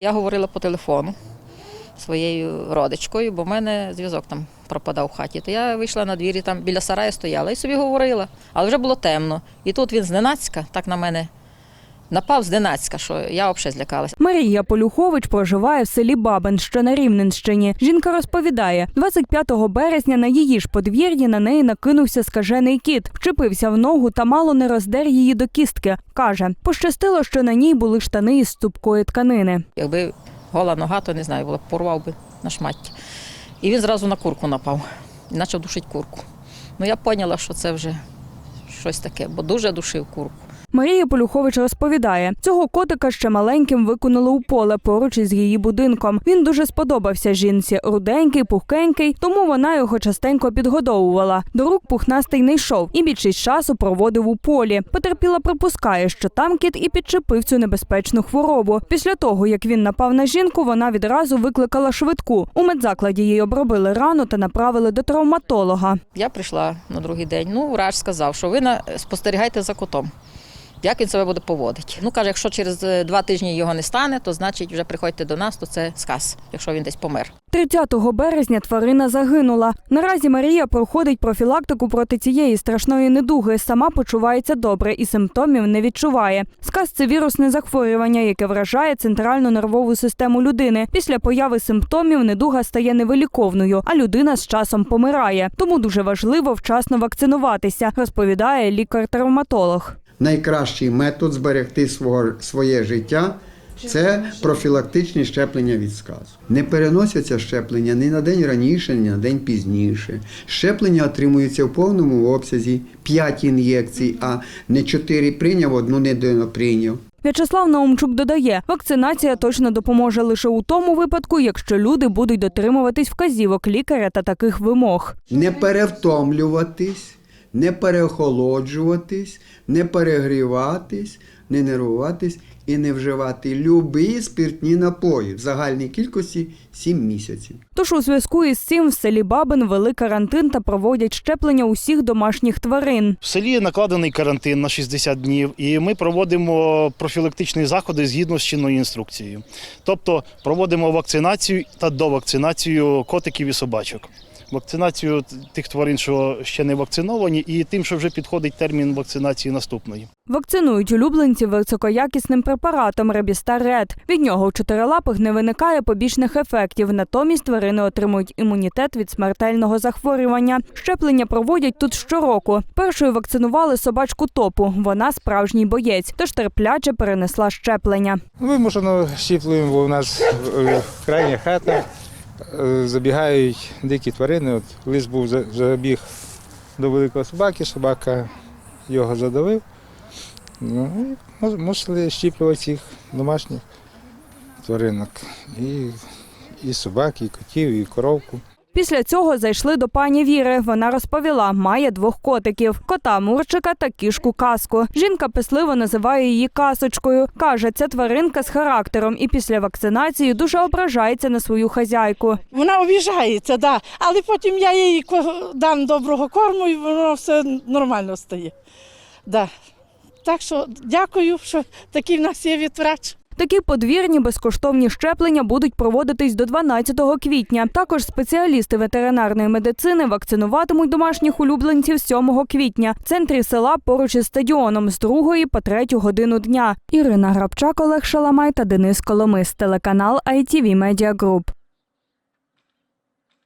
Я говорила по телефону своєю родичкою, бо в мене зв'язок там пропадав в хаті. То я вийшла на двір і там біля сараю стояла і собі говорила. Але вже було темно. І тут він зненацька так на мене напав зненацька, що я взагалі злякалася. Марія Полюхович проживає в селі Бабин, що на Рівненщині. Жінка розповідає, 25 березня на її ж подвір'ї на неї накинувся скажений кіт, вчепився в ногу та мало не роздер її до кістки. Каже, пощастило, що на ній були штани із ступкої тканини. Якби гола нога, то не знаю, було б порвав би на шматті. І він зразу на курку напав і почав душити курку. Ну я поняла, що це вже щось таке, бо дуже душив курку. Марія Полюхович розповідає, цього котика ще маленьким виконали у поле поруч із її будинком. Він дуже сподобався жінці, руденький, пухкенький, тому вона його частенько підгодовувала. До рук пухнастий не йшов і більшість часу проводив у полі. Потерпіла припускає, що там кіт і підчепив цю небезпечну хворобу. Після того, як він напав на жінку, вона відразу викликала швидку. У медзакладі їй обробили рану та направили до травматолога. Я прийшла на другий день. Ну, врач сказав, що ви спостерігайте за котом. Як він себе буде поводити? Ну каже, якщо через е, два тижні його не стане, то значить вже приходьте до нас, то це сказ, якщо він десь помер. 30 березня тварина загинула. Наразі Марія проходить профілактику проти цієї страшної недуги. Сама почувається добре і симптомів не відчуває. Сказ це вірусне захворювання, яке вражає центральну нервову систему людини. Після появи симптомів недуга стає невиліковною, а людина з часом помирає. Тому дуже важливо вчасно вакцинуватися, розповідає лікар-травматолог. Найкращий метод зберегти свого, своє життя це профілактичні щеплення від сказу. Не переносяться щеплення ні на день раніше, ні на день пізніше. Щеплення отримуються в повному обсязі 5 ін'єкцій, а не 4 прийняв, одну не прийняв. В'ячеслав Наумчук додає, вакцинація точно допоможе лише у тому випадку, якщо люди будуть дотримуватись вказівок лікаря та таких вимог. Не перевтомлюватись, не переохолоджуватись, не перегріватись, не нервуватись і не вживати любі спиртні напої в загальній кількості 7 місяців. Тож у зв'язку із цим в селі Бабин вели карантин та проводять щеплення усіх домашніх тварин. В селі накладений карантин на 60 днів, і ми проводимо профілактичні заходи згідно з чинною інструкцією. Тобто проводимо вакцинацію та довакцинацію котиків і собачок. Вакцинацію тих тварин, що ще не вакциновані, і тим, що вже підходить термін вакцинації наступної. Вакцинують улюбленців високоякісним препаратом Ребістар Ред. Від нього у чотирилапих не виникає побічних ефектів. Натомість тварини отримують імунітет від смертельного захворювання. Щеплення проводять тут щороку. Першою вакцинували собачку топу. Вона справжній боєць, тож терпляче перенесла щеплення. Вимушено щіплюємо, бо у нас крайня хата, забігають дикі тварини. От лис був забіг до великого собаки, собака його задавив. Ну, і мусили щіплювати цих домашніх тваринок. І, і собак, і котів, і коровку. Після цього зайшли до пані Віри. Вона розповіла, має двох котиків: кота Мурчика та кішку Каску. Жінка писливо називає її касочкою. каже, це тваринка з характером, і після вакцинації дуже ображається на свою хазяйку. Вона обіжається, да. але потім я їй дам доброго корму і воно все нормально стає. Да. Так що дякую, що такий в нас є відврач. Такі подвірні безкоштовні щеплення будуть проводитись до 12 квітня. Також спеціалісти ветеринарної медицини вакцинуватимуть домашніх улюбленців 7 квітня в центрі села поруч із стадіоном з 2 по 3 годину дня. Ірина Грабчак, Олег Шаламай та Денис Коломис. Телеканал ITV Media Group.